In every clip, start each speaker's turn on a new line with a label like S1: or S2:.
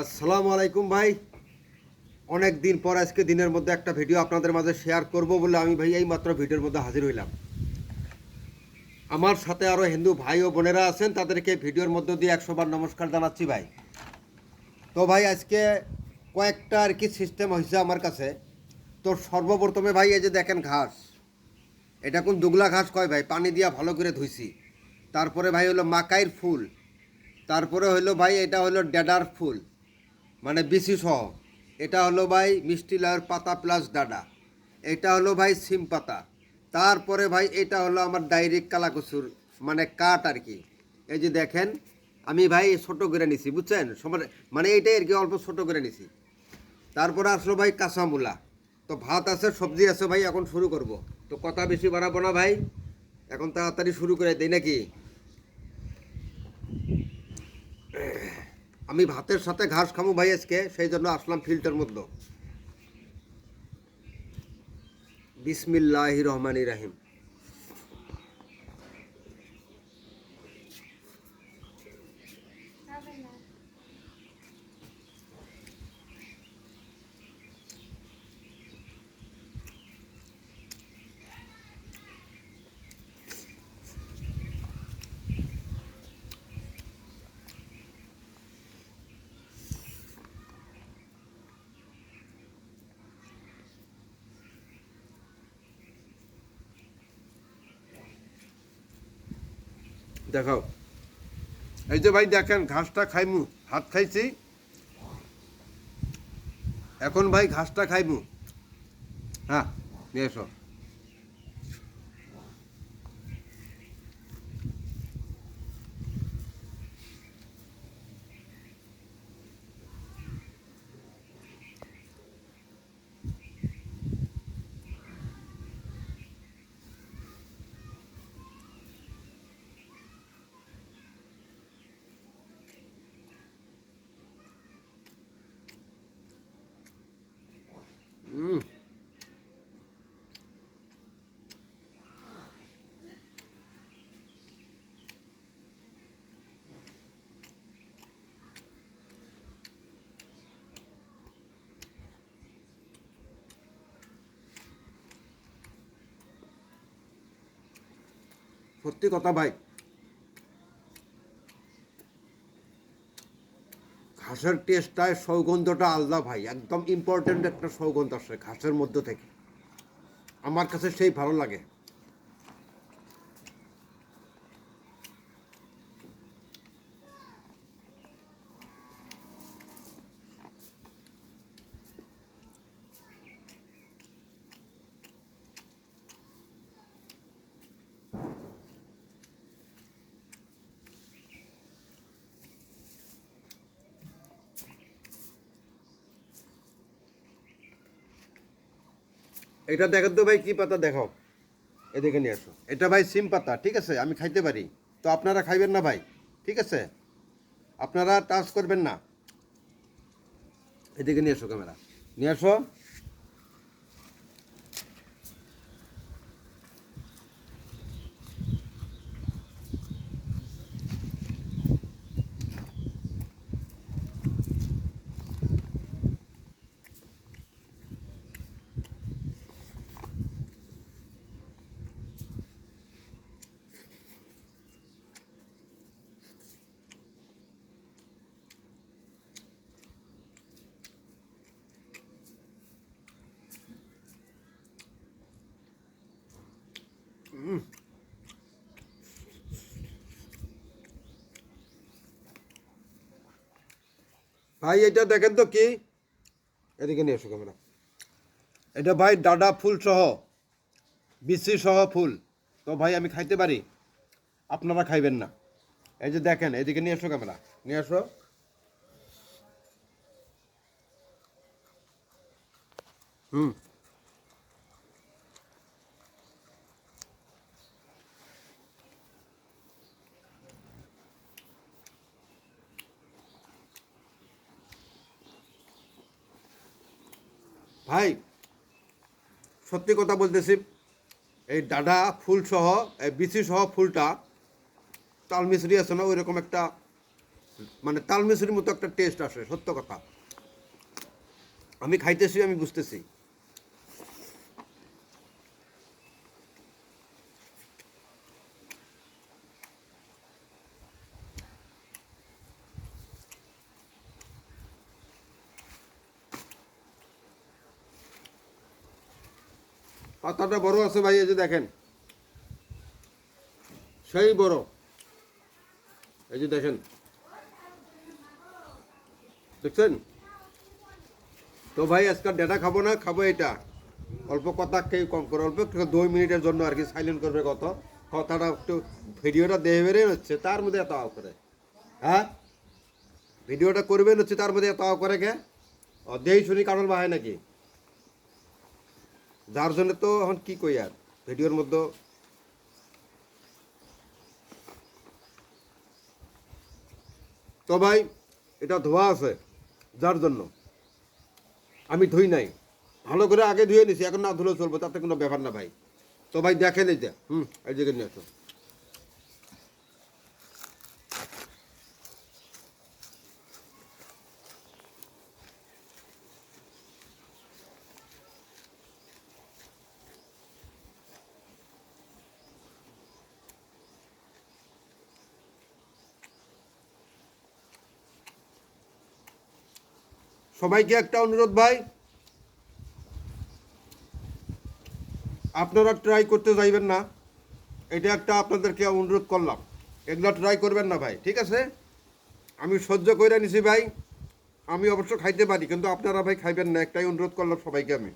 S1: আসসালামু আলাইকুম ভাই। অনেক দিন পর আজকে দিনের মধ্যে একটা ভিডিও আপনাদের মাঝে শেয়ার করব বলে আমি ভাই এই মাত্র ভিডিওর মধ্যে হাজির হইলাম। আমার সাথে আরও হিন্দু ভাই ও বোনেরা আছেন, তাদেরকে ভিডিওর মধ্য দিয়ে একশোবার নমস্কার জানাচ্ছি ভাই। তো ভাই আজকে কয়েকটা আর কি সিস্টেম হয়েছে আমার কাছে। তো সর্বপ্রথমে ভাই এই যে দেখেন ঘাস। এটা কোন দুগলা ঘাস কয় ভাই? পানি দিয়া ভালো করে ধুইছি। তারপরে ভাই হলো মাকাইর ফুল। তারপরে হলো ভাই এটা হলো ডেডার ফুল। মানে বিসি সহ। এটা হলো ভাই মিষ্টি লাউয়ের পাতা প্লাস ডাডা এটা হলো ভাই সিম পাতা। তারপরে ভাই এটা হলো আমার ডাইরেক্ট কালাকুচুর মানে কাঠ আর কি। এই যে দেখেন, আমি ভাই ছোট করে নিছি, বুঝছেন? মানে এইটাই আর কি, অল্প ছোট করে নিছি। তারপরে আসলো ভাই কাঁচামূলা। তো ভাত আছে, সবজি আছে ভাই, এখন শুরু করব। তো কথা বেশি বাড়াবো না ভাই। এখন তাড়াতাড়ি শুরু করে দেই নাকি? আমি ভাতের সাথে ঘাস খামো ভাই আজকে, সেই জন্য আসলাম ফিল্টার মধ্যে। বিসমিল্লাহ রহমান রাহিম। দেখাও। এই যে ভাই দেখেন, ঘাসটা খাইমু, হাত খাইছি। এখন ভাই ঘাসটা খাইমু। হ্যাঁ নিয়ে এসো হুম সত্যি কথা ভাই। ঘাসের টেস্টটায় সৌগন্ধটা আলাদা ভাই। একদম ইম্পর্টেন্ট একটা সৌগন্ধ আসে ঘাসের মধ্য থেকে। আমার কাছে সেই ভালো লাগে। এটা দেখেন তো ভাই, কী পাতা দেখাও এদিকে নিয়ে আসো। এটা ভাই সিম পাতা, ঠিক আছে? আমি খাইতে পারি। তো আপনারা খাইবেন না ভাই, ঠিক আছে? আপনারা টাচ করবেন না। এদিকে নিয়ে আসো ক্যামেরা। নিয়ে আসো। ভাই, এটা দেখেন তো কি? এদিকে নিয়ে এসো ক্যামেরা। এটা ভাই ডাডা ফুল সহ বিশ্রী সহ ফুল। তো ভাই, আমি খাইতে পারি? আপনারা খাইবেন না। এই যে দেখেন, এদিকে নিয়ে এসো ক্যামেরা। নিয়ে এসো। হুম। ভাই, সত্যি কথা বলতেছি, এই ডাডা ফুল সহ, এই বিচি সহ ফুলটা তাল মিশ্রি আছে না ওই রকম একটা মানে তালমিশরির মতো একটা টেস্ট আসে, সত্য কথা। আমি খাইতেছি, আমি বুঝতেছি। পাতাটা বড় আছে ভাই, এই যে দেখেন। সেই বড়। এই যে দেখেন। দেখছেন? তো ভাই আজকাল ডেটা খাব না, খাব এটা অল্প কথা খেয়ে কম করে, অল্প দুই মিনিটের জন্য আর কি সাইলেন্ট করবে কত। কথাটা একটু ভিডিওটা দেহে বেড়ে হচ্ছে, তার মধ্যে এত আও করে। হ্যাঁ? ভিডিওটা করবেন হচ্ছে, তার মধ্যে এত আও করে কে? দেই শুনি কারণ বাহায় নাকি? যার জন্য তো এখন কি কই আর? ভিডিওর মধ্যে তো ভাই, এটা ধোয়া আছে, যার জন্য। আমি ধুই নাই। ভালো করে আগে ধুয়ে নিছি, এখন না ধুলে চলবো, তাতে কোনো ব্যাপার না ভাই। তো ভাই দেখেন এইটা হুম, এই জায়গায় নিয়ে সবাইকে একটা অনুরোধ ভাই। আপনারা ট্রাই করতে যাইবেন না। এটা একটা আপনাদেরকে অনুরোধ করলাম। এগুলো ট্রাই করবেন না ভাই, ঠিক আছে? আমি সহ্য করে নিছি ভাই। আমি অবশ্য খাইতে পারি, কিন্তু আপনারা ভাই খাইবেন না, একটাই অনুরোধ করলাম সবাইকে আমি।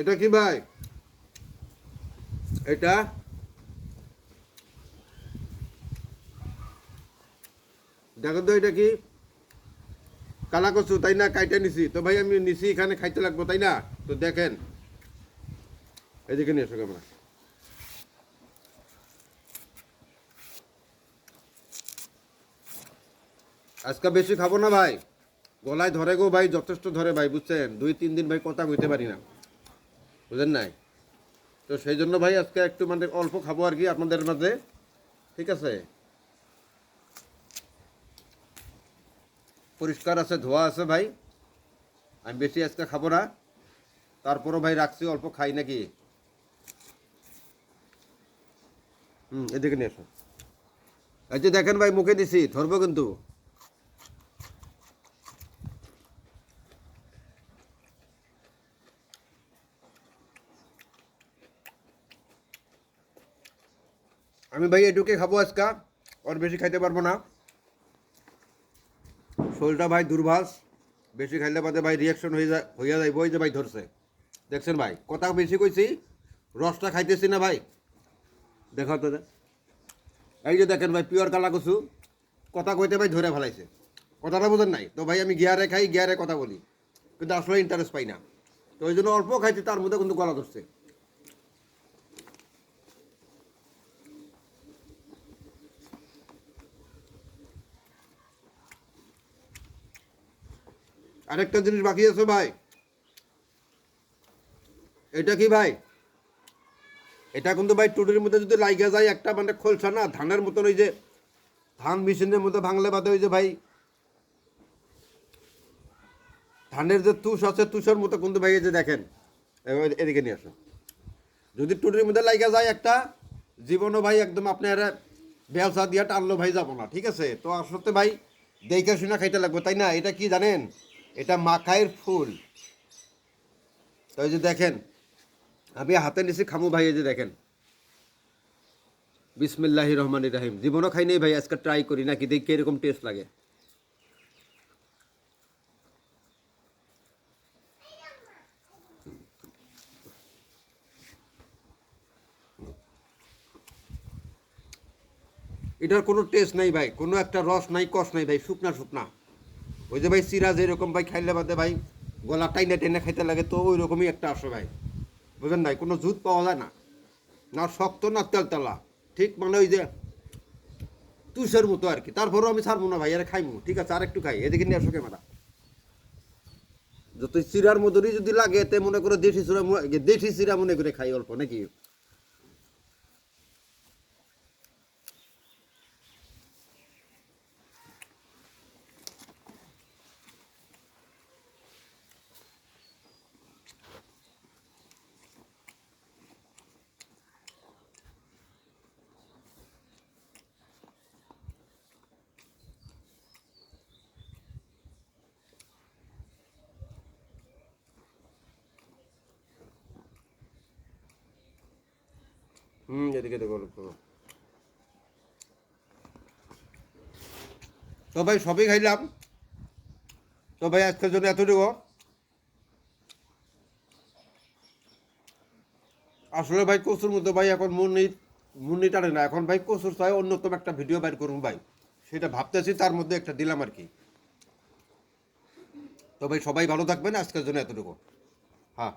S1: এটা কি ভাই? এটা? দেখো তো, এটা কি? কালা কচু তাই না? কাইটা নিছি। তো ভাই, আমি নিছি, এখানে খাইতে লাগবো, তাই না? তো দেখেন। এদিকে নিয়ে এসো ক্যামেরা। আজকে বেশি খাব না ভাই। গলায় ধরে গো ভাই, যথেষ্ট ধরে ভাই, বুঝছেন? দুই, তিন দিন ভাই, কথা কইতে পারি না। বুঝলেন নাই? তো সেই জন্য ভাই আজকে একটু মানে অল্প খাব আর কি আপনাদের মাঝে। ঠিক আছে? পরিষ্কার আছে, ধোয়া আছে ভাই। আমি বেশি আজকে খাব না। তারপরও ভাই রাখছি, অল্প খাই নাকি? হুম, এদিকে নিয়ে এসো এই যে দেখেন ভাই, মুখে দিছি, ধরবো কিন্তু। আমি ভাই এটুকে খাব আজকা, আর বেশি খাইতে পারব না। শরীরটা ভাই দুর্বাস বেশি খাইলে বাদে ভাই রিয়াকশন হয়ে যায় হইয়া যায় বই যে ভাই ধরছে। দেখছেন ভাই, কথা বেশি কইছি, রসটা খাইতেছি না ভাই। দেখা তো। এই যে দেখেন ভাই পিওর কালা কচু। কথা কইতে ভাই ধরে ফেলাইছে। কথাটা বোঝেন নাই? তো ভাই আমি গিয়ারে খাই, গিয়ারে কথা বলি। কিন্তু আসলে ইন্টারেস্ট পাই না। তো ওই জন্য অল্প খাইছি, তার মধ্যে কিন্তু গলা ধরছে। আরেকটা জিনিস বাকি আছে ভাই। এটা কি ভাই? এটা কিন্তু ভাই টুটির মধ্যে যদি লাইগা যায়, একটা মানে খোলসা না, ধানের মতন ওই যে ধান মেশিনের মধ্যে ভাঙলে বাদে ওই যে ভাই ধানের যে তুষ আছে, তুষের মতো কিন্তু ভাই এই যে দেখেন এদিকে নিয়ে আসো যদি টুটির মধ্যে লাইগা যায় একটা, জীবনও ভাই একদম আপনি আপনার ব্যবসা দিয়ে টানলো ভাই যাব না, ঠিক আছে? তো আসলে ভাই দেখে শুনে খাইতে লাগবে, তাই না? এটা কি জানেন? এটা মাখাইয়ের ফুল। তো যে দেখেন, আমি হাতে নিছি খামু ভাই যে দেখেন। বিসমিল্লাহি রহমান রাহিম। জীবনও খাই নেই ভাই, আজকে ট্রাই করি নাকি, দেখি এরকম টেস্ট লাগে। এটার কোনো টেস্ট নাই ভাই, কোনো একটা রস নাই, কষ নাই ভাই, শুকনা শুকনা। ওই যে ভাই সিরাজ এরকম ভাই খাইলে বাদে ভাই গলা টাইনে টেনে খাইতে লাগে, তো ওই রকমই একটা আসে ভাই। বুঝলেন ভাই কোনো জুত পাওয়া যায় না। না শক্ত, না তেলতেলা। ঠিক মানে ওই যে তুষের মতো আর কি। তারপরেও আমি ছাড়বো না ভাই আরে খাইমু। ঠিক আছে আর একটু খাই। এদিকে নিয়ে আসো ক্যামেরা। যত চিরার মধুরই যদি লাগে, তে মনে করে দেশি চিরা দেশি চিরা মনে করে খাই অল্প, নাকি? হুম, এদিকে দেখো। তো ভাই, সবই খাইলাম। তো ভাই, আজকের জন্য এতটুকু। আসলে ভাই, কচুর মতো ভাই, এখন মুন্নি মুন্নি টানে না। এখন ভাই, কচুর চাই অন্যতম একটা ভিডিও বাইর করুন ভাই। সেটা ভাবতেছি, তার মধ্যে একটা দিলাম আর কি। তো ভাই, সবাই ভালো থাকবেন। আজকের জন্য এতটুকু। হ্যাঁ।